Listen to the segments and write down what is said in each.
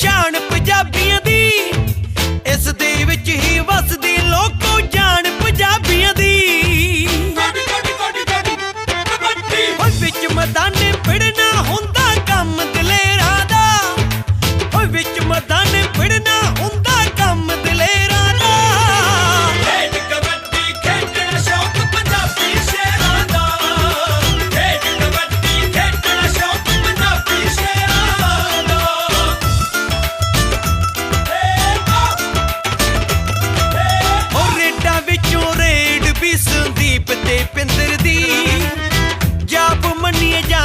ਜਾਣ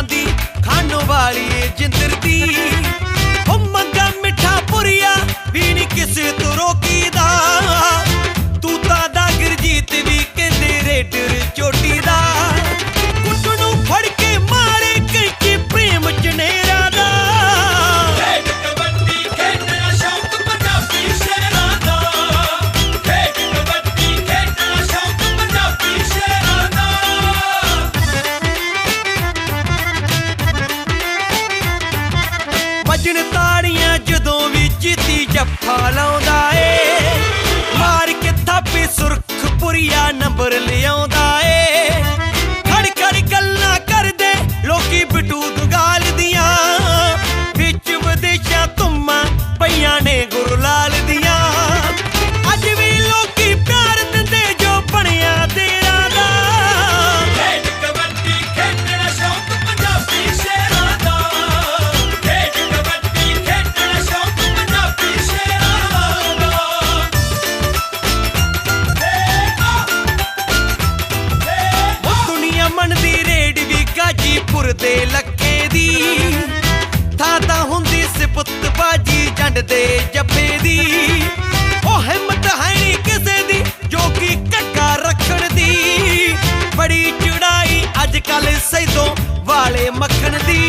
ਦੀ ਖਾਣੋ ਵਾਲੀ ਏ ਜਿੰਦਰ ਦੀ। ਦਿਨ ਤਾੜੀਆਂ ਜਦੋਂ ਵੀ ਜੀਤੀ ਜੱਫਾ ਲਾਉਂਦਾ ਏ। ਮਾਰ ਕੇ ਥਾਪੀ ਸੁਰਖਪੁਰੀਆ ਨੰਬਰ ਲਿਆਉਂਦਾ ਏ। ਨਾ ਹੁੰਦੀ ਸਿਪਤ ਬਾਜੀ ਜੰਡ ਦੇ ਜੱਫੇ ਦੀ। ਉਹ ਹਿੰਮਤ ਹੈ ਨਹੀਂ ਕਿਸੇ ਦੀ ਜੋ ਕਿ ਕੱਕਾ ਰੱਖਣ ਦੀ। ਬੜੀ ਚੜਾਈ ਅੱਜ ਕੱਲ ਸੈਦੋਂ ਵਾਲੇ ਮੱਖਣ ਦੀ।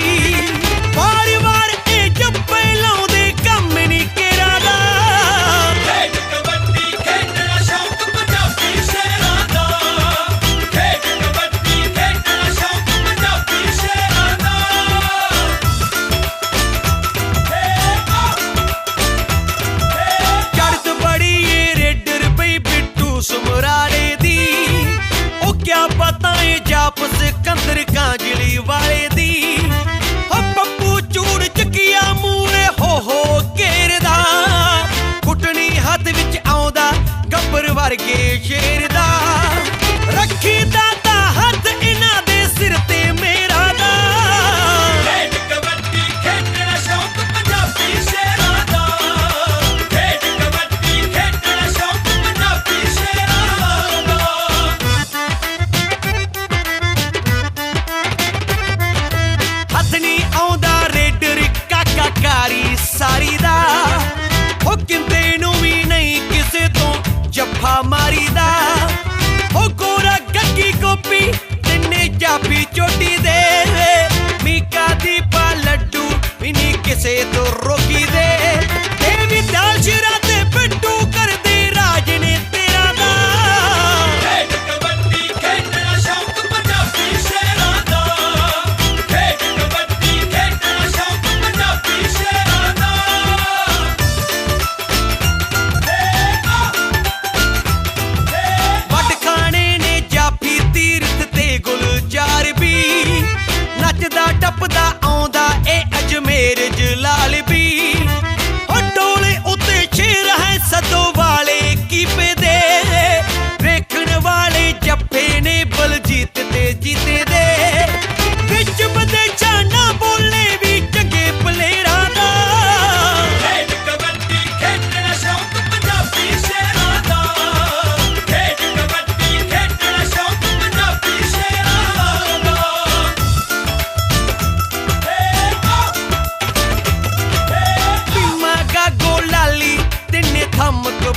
不打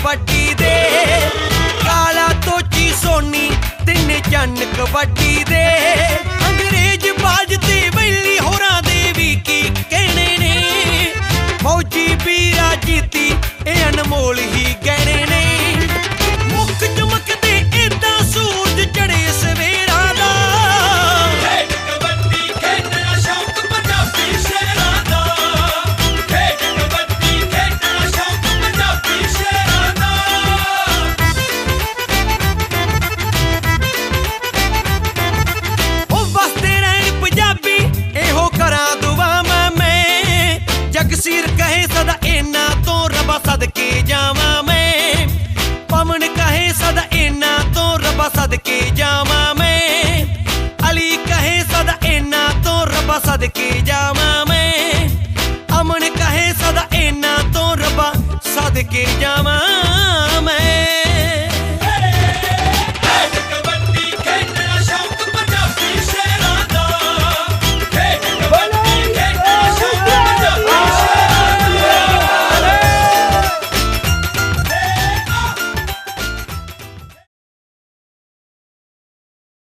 ਕਬੱਡੀ ਦੇ। ਕਾਲਾ ਤੋਚੀ ਸੋਨੀ ਤਿੰਨ ਚੰਨ ਕਬੱਡੀ ਦੇ।